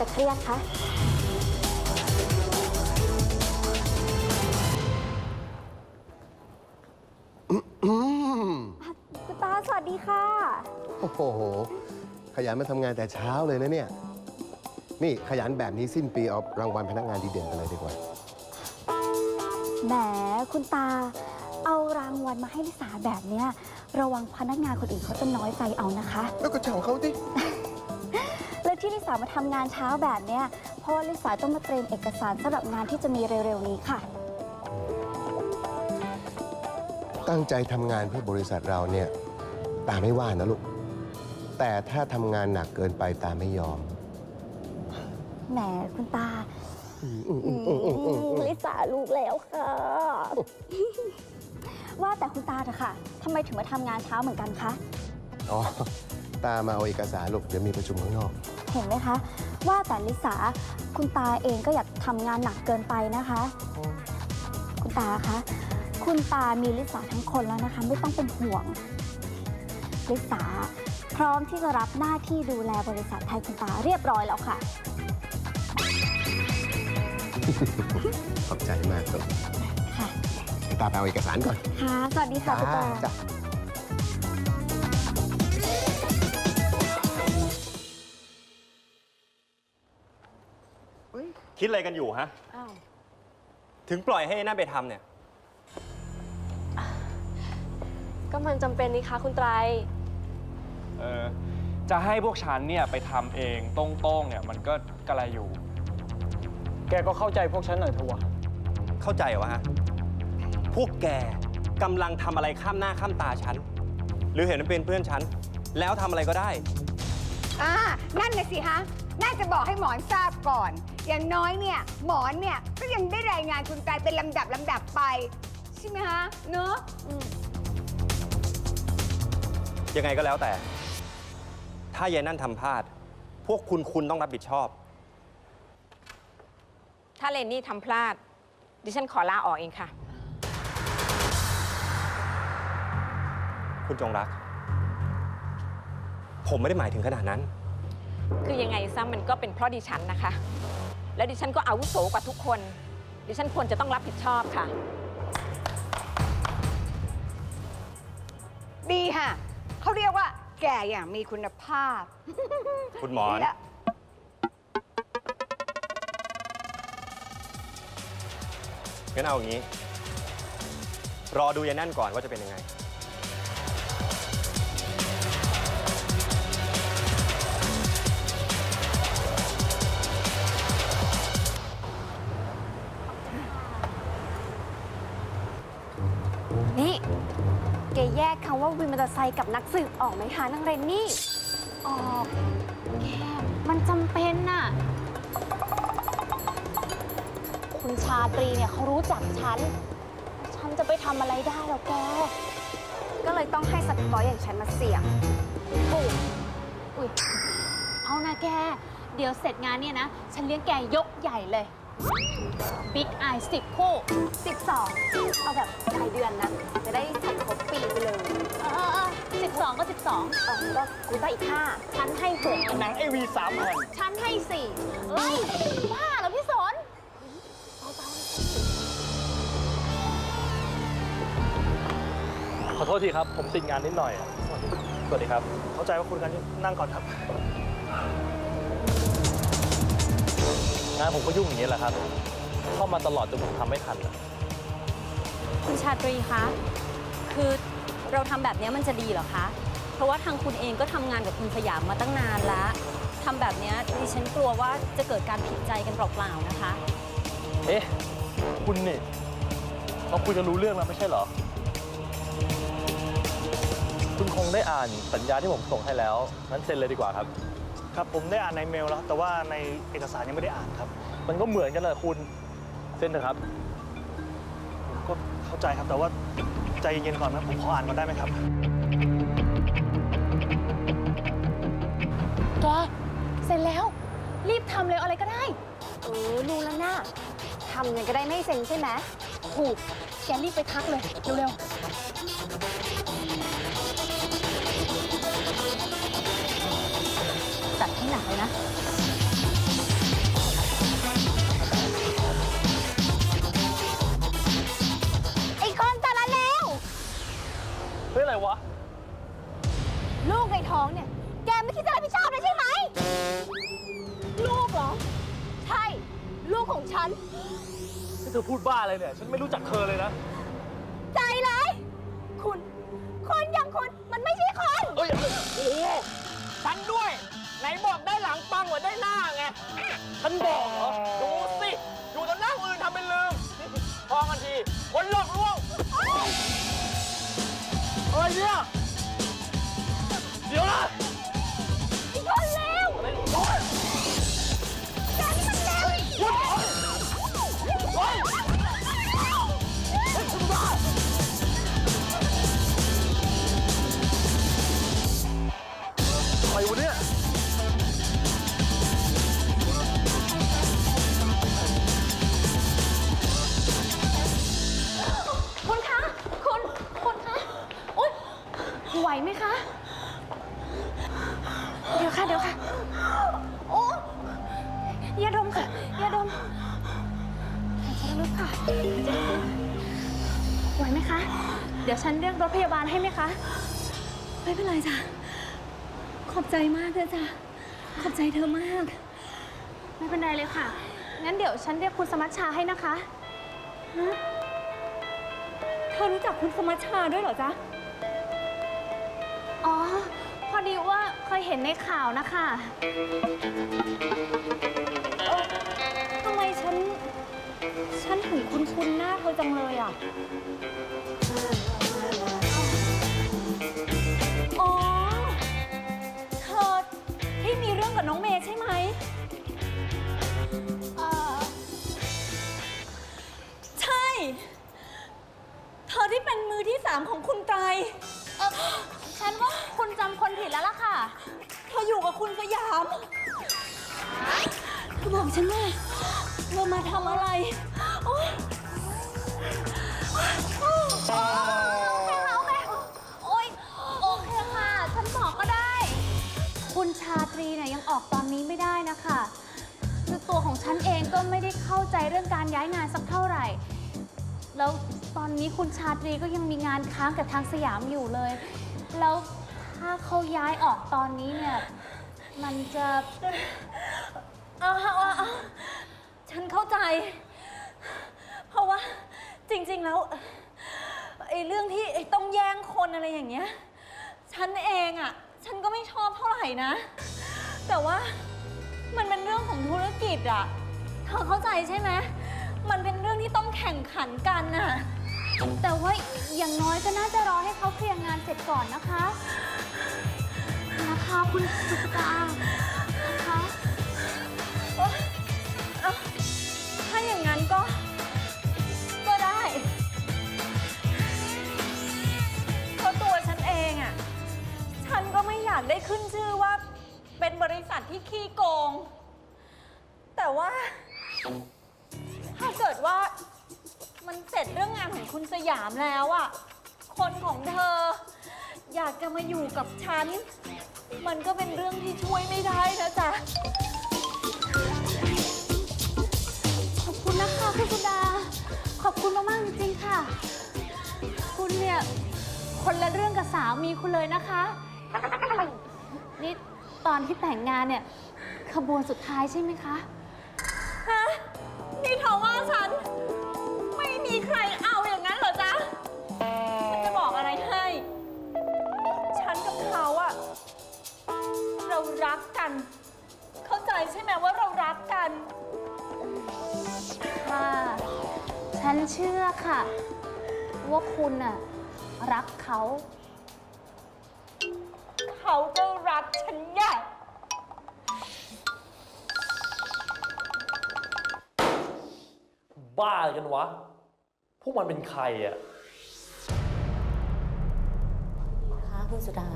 จะเครียดคะ คุณตาสวัสดีค่ะ โอ้โห ขยันมาทำงานแต่เช้าเลยนะเนี่ย นี่ขยันแบบนี้สิ้นปีเอารางวัลพนักงานดีเด่นกันเลยดีกว่า แหมคุณตา เอารางวัลมาให้ลิสาแบบเนี้ย ระวังพนักงานคนอื่นเขาจะน้อยใจเอานะคะ แล้วก็เจ้าของเขาดิ และที่ลิสามาทำงานเช้าแบบเนี้ยเพราะว่าลิสาต้องมาเตรียมเอกสารสำหรับงานที่จะมีเร็วๆนี้ค่ะ ตั้งใจทำงานเพื่อบริษัทเราเนี่ยตาไม่ว่านะลูก แต่ถ้าทำงานหนักเกินไปตาไม่ยอม แหมคุณตาอืมอืมอืมอืมอืมอืมอืมลิสาลูกแล้วค่ะ ว่าแต่คุณตาเถอะค่ะทำไมถึงมาทำงานเช้าเหมือนกันคะ อ๋อ ตามาเอาเอกสารลูกเดี๋ยวมีประชุมข้างนอก เห็นไหมคะ ว่าแต่ลิสาคุณตาเองก็อยากทำงานหนักเกินไปนะคะ คุณตาคะ คุณตามีลิสาทั้งคนแล้วนะคะ ไม่ต้องเป็นห่วง ลิสาพร้อมที่จะรับหน้าที่ดูแลบริษัทไทยคุณตาเรียบร้อยแล้วค่ะ ขอบใจมากลูกค่ะ ตาไปเอาเอกสารก่อน ค่ะ สวัสดีค่ะคุณตา จ้ะ คิดอะไรกันอยู่ฮะ อ้าวถึงปล่อยให้ไอ้นั่นไปทำเนี่ย ก็มันจำเป็นนี่คะคุณไตร เออจะให้พวกฉันเนี่ยไปทำเองตรงๆเนี่ยมันก็กระไรอยู่ แกก็เข้าใจพวกฉันหน่อยเถอะวะเข้าใจวะฮะ พวกแกกำลังทำอะไรข้ามหน้าข้ามตาฉัน หรือเห็นมันเป็นเพื่อนฉัน แล้วทำอะไรก็ได้ อ่า นั่นน่ะสิฮะ น่าจะบอกให้หมอนทราบก่อน อย่างน้อยเนี่ยหมอนเนี่ยก็ยังได้รายงานคุณกายเป็นลำดับลำดับไป ใช่ไหมฮะเนอะอืมยังไงก็แล้วแต่ ถ้ายายนั่นทำพลาด พวกคุณคุณต้องรับผิดชอบ ถ้าเรนนี่ทำพลาด ดิฉันขอลาออกเองค่ะ คุณจงรัก ผมไม่ได้หมายถึงขนาดนั้น คือยังไงซะมันก็เป็นเพราะดิฉันนะคะ แล้วดิฉันก็อาวุโสกว่าทุกคน ดิฉันควรจะต้องรับผิดชอบค่ะ ดีฮะเขาเรียกว่า แก่อย่างมีคุณภาพคุณหมอน ดีละงั้นเอาอย่างนี้ รอดูยายนั่นก่อนว่าจะเป็นยังไง แกแยกคำว่าวินมอเตอร์ไซค์กับนักสืบออกไหมคะนางเรนนี่ ออกแกมันจำเป็นน่ะ คุณชาตรีเนี่ยเขารู้จักฉัน ฉันจะไปทำอะไรได้หรอแก ก็เลยต้องให้สกอยอย่างฉันมาเสี่ยงอุ้ยอุ้ยเอานะแก เดี๋ยวเสร็จงานเนี่ยนะ ฉันเลี้ยงแกยกใหญ่เลย บิ๊กไอสิบคู่สิบสองเอาแบบรายเดือนนะ จะได้ใส่ครบปีไปเลยเออเออสิบสองก็สิบสองเออก็กูได้อีกห้าฉันให้หกหนังไอวีสามแผ่นฉันให้สี่เอ้ยบ้าเหรอพี่สนขอโทษทีครับ ผมติดงานนิดหน่อยอะสวัสดีครับ เข้าใจว่าคุณกันนั่งก่อนครับ งานผมก็ยุ่งอย่างนี้แหละครับ เข้ามาตลอดจนผมทำไม่ทันอะคุณชาตรีคะ คือเราทำแบบนี้มันจะดีเหรอคะ เพราะว่าทางคุณเองก็ทำงานกับคุณสยามมาตั้งนานแล้วทำแบบเนี้ยดิฉันกลัวว่าจะเกิดการผิดใจกันเปล่าๆนะคะ เอ๊ะ คุณนี่เราคุยกันรู้เรื่องแล้วไม่ใช่เหรอ คุณคงได้อ่านสัญญาที่ผมส่งให้แล้วงั้นเซ็นเลยดีกว่าครับ ครับผมได้อ่านในเมลแล้ว แต่ว่าในเอกสารยังไม่ได้อ่านครับ มันก็เหมือนกันแหละคุณเซ็นเถอะครับ ผมก็เข้าใจครับแต่ว่าใจเย็นๆก่อนนะผมขออ่านก่อนได้ไหมครับ แก เสร็จแล้ว รีบทำเลยอะไรก็ได้ เออรู้แล้วนะทำยังไงก็ได้ไม่เซ็งใช่ไหมถูกกรีบไปทักเลย เร็วๆ เธอพูดบ้าอะไรเนี่ย ฉันไม่รู้จักเธอเลยนะ ใจร้ายคุณ คนอย่างคุณมันไม่ใช่คนเอ้ย โอ้โหฉันด้วย ไหนบอกได้หลังปังกว่าได้หน้าไง ฉันบอกเหรอ ดูสิ อยู่ต่อหน้าคนอื่นทำเป็นลืม พอกันที คนหลอกลวงอะไรเนี่ย เดี๋ยวนะ ให้ไหมคะ ไม่เป็นไรจ้ะ ขอบใจมากเลยจ้ะ ขอบใจเธอมาก ไม่เป็นไรเลยค่ะ งั้นเดี๋ยวฉันเรียกคุณสมัชชาให้นะคะ เธอรู้จักคุณสมัชชาด้วยเหรอจ๊ะ อ๋อ พอดีว่าเคยเห็นในข่าวนะคะเอ่อทำไมฉัน ฉันถึงคุ้นคุ้นๆหน้าเธอจังเลยอะ กับน้องเมย์ใช่ไหมเออใช่ เธอที่เป็นมือที่สามของคุณไตร เออฉันว่าคุณจำคนผิดแล้วล่ะค่ะ เธออยู่กับคุณสยามเธอบอกฉันว่าเรามาทำอะไรโอ๊ยาตรีเนี่ยยังออกตอนนี้ไม่ได้นะคะคือตัวของฉันเองก็ไม่ได้เข้าใจเรื่องการย้ายงานสักเท่าไหร่ แล้วตอนนี้คุณชาตรีก็ยังมีงานค้างกับทางสยามอยู่เลย แล้วถ้าเขาย้ายออกตอนนี้เนี่ย มันจะเอาเอาเอาเอาฉันเข้าใจ เพราะว่าจริง ๆ แล้วไอ้เรื่องที่ต้องแย่งคนอะไรอย่างเงี้ย ฉันเองอะ่ะ ฉันก็ไม่ชอบเท่าไหร่นะ แต่ว่ามันเป็นเรื่องของธุรกิจอะเธอเข้าใจใช่ไหมมันเป็นเรื่องที่ต้องแข่งขันกันน่ะ แต่ว่าอย่างน้อยก็น่าจะรอให้เขาเคลียร์งานเสร็จก่อนนะคะ นะคะคุณสุตานะคะ ถ้าอย่างนั้นก็ นก็ไม่อยากได้ขึ้นชื่อว่า เป็นบริษัทที่ขี้โกง แต่ว่า ถ้าเกิดว่ามันเสร็จเรื่องงานของคุณสยามแล้วอะคนของเธอ อยากจะมาอยู่กับฉัน มันก็เป็นเรื่องที่ช่วยไม่ได้นะจ๊ะ ขอบคุณนะคะคุณสุดา ขอบคุณมากๆจริงๆค่ะ คุณเนี่ย คนละเรื่องกับสามีคุณเลยนะคะ นี่ตอนที่แต่งงานเนี่ย ขบวนสุดท้ายใช่ไหมคะ ฮะ นี่เธอว่าฉัน ไม่มีใครเอาอย่างนั้นเหรอจ๊ะ ฉันจะบอกอะไรให้ ฉันกับเขาอะเรารักกัน เข้าใจใช่ไหมว่าเรารักกัน ค่ะ ฉันเชื่อค่ะ ว่าคุณน่ะรักเขาเขา บ้าอะไรกันวะ พวกมันเป็นใครอะนะคะคุณสุดา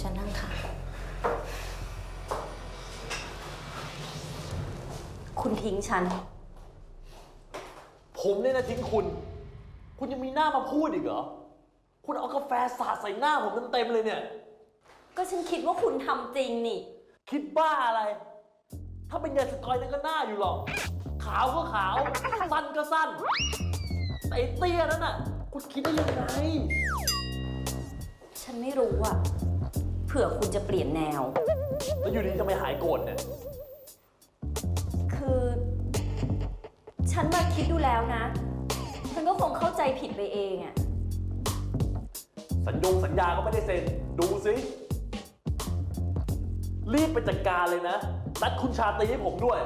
ฉันนั่งค่ะ คุณทิ้งฉัน ผมเนี่ยนะทิ้งคุณ คุณยังมีหน้ามาพูดอีกเหรอ คุณเอากาแฟสาดใส่หน้าผมเต็มๆเลยเนี่ย ก็ฉันคิดว่าคุณทำจริงนี่ คิดบ้าอะไร ถ้าเป็นยายสกอยนั่นก็หน้าอยู่หรอก ขาวก็ขาว สั้นก็สั้นแต่ไอ้เตี้ยนั่นน่ะ คุณคิดได้ยังไง ฉันไม่รู้อะเผื่อคุณจะเปลี่ยนแนว แล้วอยู่ดีทำไมหายโกรธเนี่ย คือ ฉันมาคิดดูแล้วนะ ฉันก็คงเข้าใจผิดไปเองอะสัญญงสัญญาก็ไม่ได้เซ็น ดูสิ รีบไปจัดการเลยนะ นัดคุณชาตรีให้ผมด้วย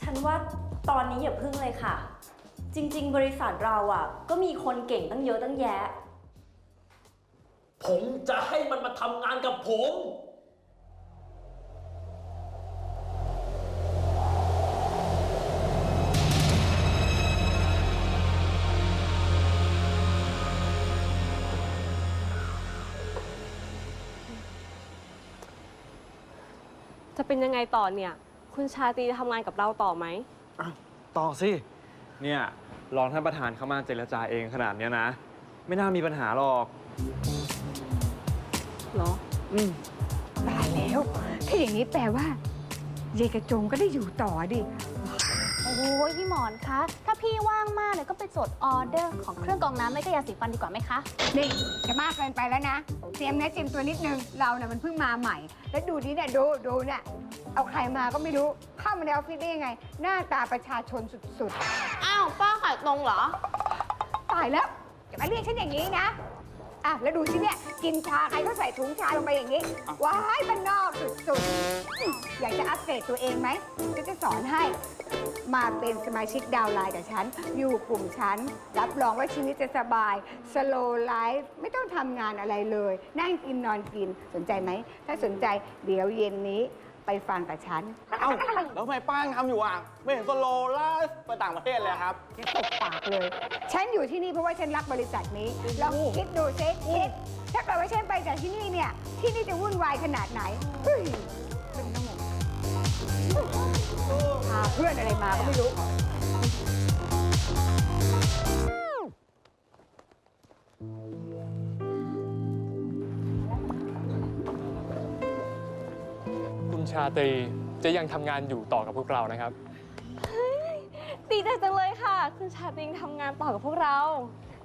ฉันว่าตอนนี้อย่าพึ่งเลยค่ะ จริง ๆ บริษัทเราอะก็มีคนเก่งตั้งเยอะตั้งแยะ ผมจะให้มันมาทำงานกับผม จะเป็นยังไงต่อเนี่ย คุณชาตรีจะทำงานกับเราต่อไหมต่อสิ เนี่ยรองท่านประธานเข้ามาเจรจาเองขนาดเนี้ยนะ ไม่น่ามีปัญหาหรอก เหรอ อืม ตายแล้วถ้าอย่างนี้แปลว่าเยายกระจงก็ได้อยู่ต่อดิ โอ้ยพี่หมอนคะ ถ้า พี่ว่างมากเนี่ยก็ไปจดออเดอร์ของเครื่องกรองน้ำไม่ก็ยาสีฟันดีกว่าไหมคะ นี่จะมากเกินไปแล้วนะ เตรียมเนื้อเตรียมตัวนิดนึง เราเนี่ยมันเพิ่งมาใหม่ แล้วดูนี่เนี่ยดูดูเนี่ยเอาใครมาก็ไม่รู้เข้ามาในออฟฟิศได้ยังไง หน้าตาประชาชนสุดอ้าวป้าขายตรงเหรอๆตายแล้วอย่ามาเรียกฉันอย่างนี้นะ อะแล้วดูสิเนี่ยกินชาใครก็ใส่ถุงชาลงไปอย่างนี้ว้ายบ้านนอกสุดๆอืมอยากจะอัปเดตตัวเองไหมจะจะสอนให้มาเป็นสมาชิกดาวน์ไลน์กับฉัน อยู่กลุ่มฉัน รับรองว่าชีวิตจะสบาย slow life ไม่ต้องทำงานอะไรเลย นั่งกินนอนกินสนใจไหม ถ้าสนใจเดี๋ยวเย็นนี้ ไปฟังกับฉันเอ้าแล้วทำไมป้ายังทำอยู่อะ ไม่เห็นสโลไลฟ์ไปต่างประเทศเลยครับ จะตบปากเลย ฉันอยู่ที่นี่เพราะว่าฉันรักบริษัทนี้ลองคิดดูซิคิดถ้าเกิดว่าฉันไปจากที่นี่เนี่ย ที่นี่จะวุ่นวายขนาดไหนเฮ้ยเป็นทั้งหมดพาเพื่อนอะไรมาก็ไม่รู้ ชาตรีจะยังทำงานอยู่ต่อกับพวกเรานะครับ ดีใจจังเลยค่ะ คุณชาตรีทำงานต่อกับพวกเรา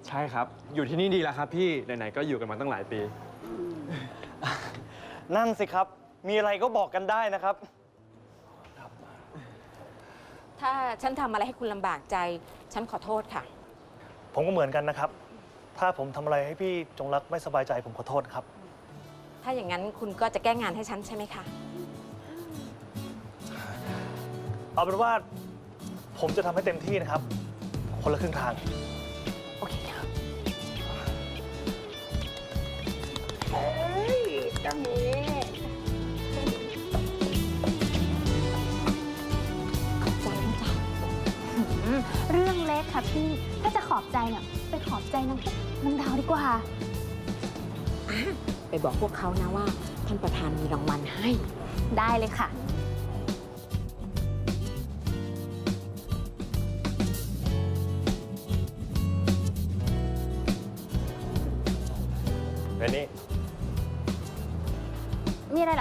ใช่ครับ อยู่ที่นี่ดีแล้วครับพี่ไหนๆก็อยู่กันมาตั้งหลายปี นั่นสิครับ มีอะไรก็บอกกันได้นะครับ ถ้าฉันทำอะไรให้คุณลำบากใจ ฉันขอโทษค่ะ ผมก็เหมือนกันนะครับ ถ้าผมทำอะไรให้พี่จงรักไม่สบายใจผมขอโทษครับ ถ้าอย่างนั้นคุณก็จะแก้งานให้ฉันใช่ไหมคะ เอาเป็นว่าผมจะทำให้เต็มที่นะครับ คนละครึ่งทาง โอเคค่ะเฮ้ยต้องมีเรื่องเล็กค่ะพี่ ถ้าจะขอบใจเนี่ยไปขอบใจนางพวกนางดาวดีกว่า ไปบอกพวกเขานะว่าท่านประธานมีรางวัลให้ ได้เลยค่ะ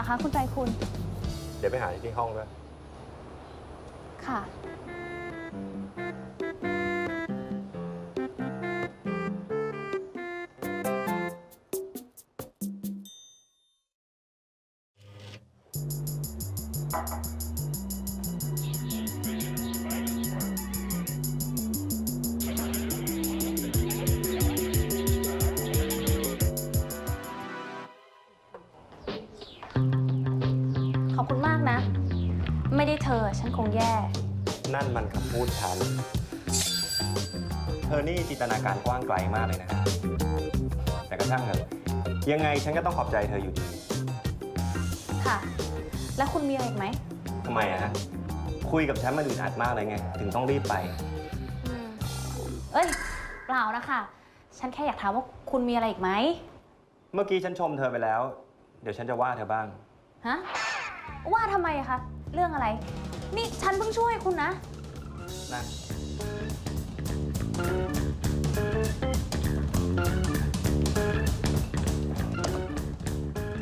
คะคุณใจคุณ เดี๋ยวไปหาที่ห้องด้วยค่ะขอ นั่นมันคำพูดฉัน เธอนี่จินตนาการกว้างไกลมากเลยนะครับแต่ก็ช่างเถอะยังไงฉันก็ต้องขอบใจเธออยู่ดี ค่ะ แล้วคุณมีอะไรอีกไหมทำไมอะฮะ คุยกับฉันมันอึดอัดมากเลยไง ถึงต้องรีบไปเอ้ย เปล่านะคะ ฉันแค่อยากถามว่าคุณมีอะไรอีกไหมเมื่อกี้ฉันชมเธอไปแล้ว เดี๋ยวฉันจะว่าเธอบ้าง ฮะว่าทำไมอะคะ เรื่องอะไร นี่ฉันเพิ่งช่วยคุณนะ นะ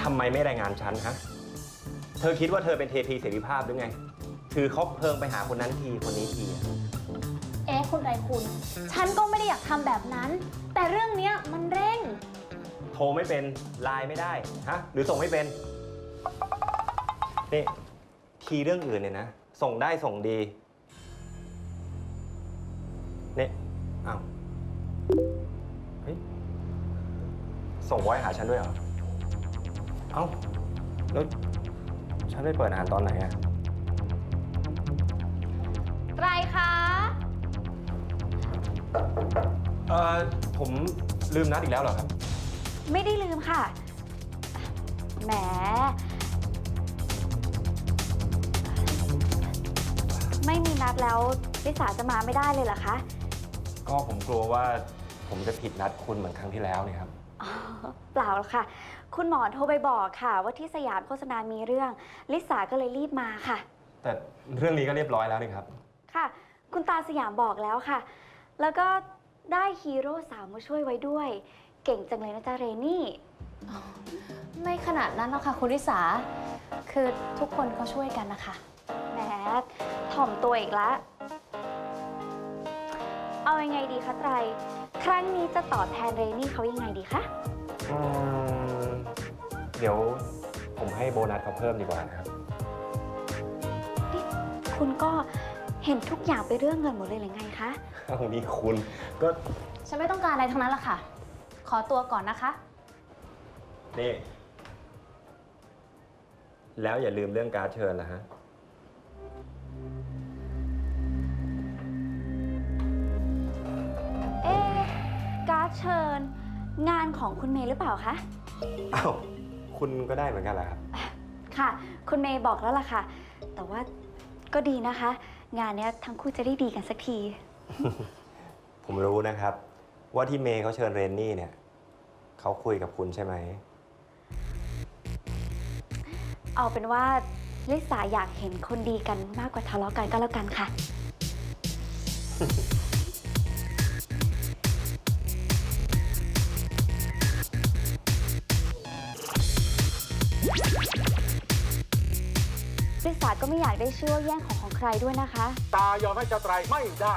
ทำไมไม่รายงานฉันฮะ เธอคิดว่าเธอเป็นเทพีเสรีภาพหรือไง ถือคบเพลิงไปหาคนนั้นทีคนนี้ทีเอ๊ะคุณไรคุณ ฉันก็ไม่ได้อยากทำแบบนั้น แต่เรื่องนี้มันเร่ง โทรไม่เป็น ไลน์ไม่ได้ฮะ หรือส่งไม่เป็น นี่ ทีเรื่องอื่นเนี่ยนะ ส่งได้ส่งดีนี่อ้าวเฮ้ยส่งไว้หาฉันด้วยเหรอ เอ้า แล้ว ฉันไปเปิดอ่านตอนไหนอะไตรคะเอ่อ ผมลืมนัดอีกแล้วเหรอครับ ไม่ได้ลืมค่ะ แหม ไม่มีนัดแล้วลิสาจะมาไม่ได้เลยเหรอคะ ก็ผมกลัวว่าผมจะผิดนัดคุณเหมือนครั้งที่แล้วเนี่ยครับ อ๋อเปล่าหรอกค่ะ คุณหมอโทรไปบอกค่ะ ว่าที่สยามโฆษณามีเรื่อง ลิสาก็เลยรีบมาค่ะ แต่เรื่องนี้ก็เรียบร้อยแล้วนี่ครับ ค่ะ คุณตาสยามบอกแล้วค่ะ แล้วก็ได้ฮีโร่สาวมาช่วยไว้ด้วย เก่งจังเลยนะจ๊ะเรนี่ ไม่ขนาดนั้นหรอกค่ะคุณริสา คือทุกคนเขาช่วยกันนะคะ แหมถ่อมตัวอีกแล้ว เอายังไงดีคะไตร ครั้งนี้จะตอบแทนเรนี่เขายังไงดีคะ อืมเดี๋ยวผมให้โบนัสเขาเพิ่มดีกว่านะครับ คุณก็เห็นทุกอย่างไปนเรื่องเงินหมดเลยหรือไงคะ เอานี่คุณก็ฉันไม่ต้องการอะไรทั้งนั้นละค่ะ ขอตัวก่อนนะคะ นี่ แล้วอย่าลืมเรื่องการดเชิญนะฮะ รดเชิญ งานของคุณเมย์หรือเปล่าคะ อ้าวคุณก็ได้เหมือนกันเหรอครับ ค่ะ คุณเมย์บอกแล้วล่ะค่ะ แต่ว่าก็ดีนะคะ งานเนี้ยทั้งคู่จะได้ดีกันสักที ผมรู้นะครับ ว่าที่เมย์เขาเชิญเรนนี่เนี่ยเขาคุยกับคุณใช่ไหม เอาเป็นว่าลิสาอยากเห็นคนดีกันมากกว่าทะเลาะกันก็แล้วกันค่ะ ก็ไม่อยากได้ชื่อว่าแย่งของของใครด้วยนะคะ ตายอมให้เจ้าไตรไม่ได้